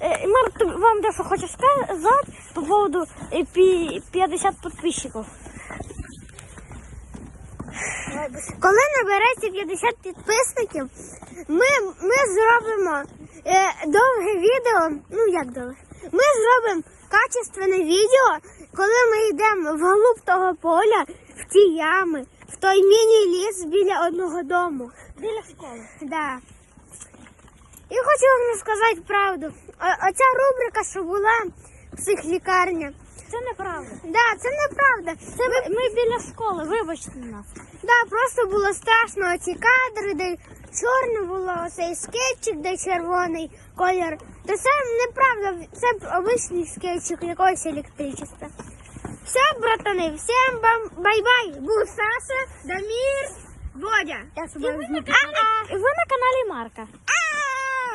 Е, Марк, вам дещо хочу сказати по поводу е, 50 підписчиків. Коли набереться 50 підписників, ми, ми зробимо е, довге відео. Ну як довге? Ми зробимо качественне відео, коли ми йдемо вглуб того поля, в ті ями, в той міні-ліс біля одного дому. Біля школи. Да. І хочу вам сказати правду. Оця рубрика, що була в психлікарня, Це неправда. да, це неправда. Це ми, ми біля школи, вибачте нас. Да, просто було страшно оці кадри, де чорне було оцей скетчик, де червоний колір. То це неправда, це обичний скетчик якогось електричества. Все, братани, всім бай-бай. Був Саша, Дамір, Бодя. Я І ви на каналі, і ви на каналі Марка.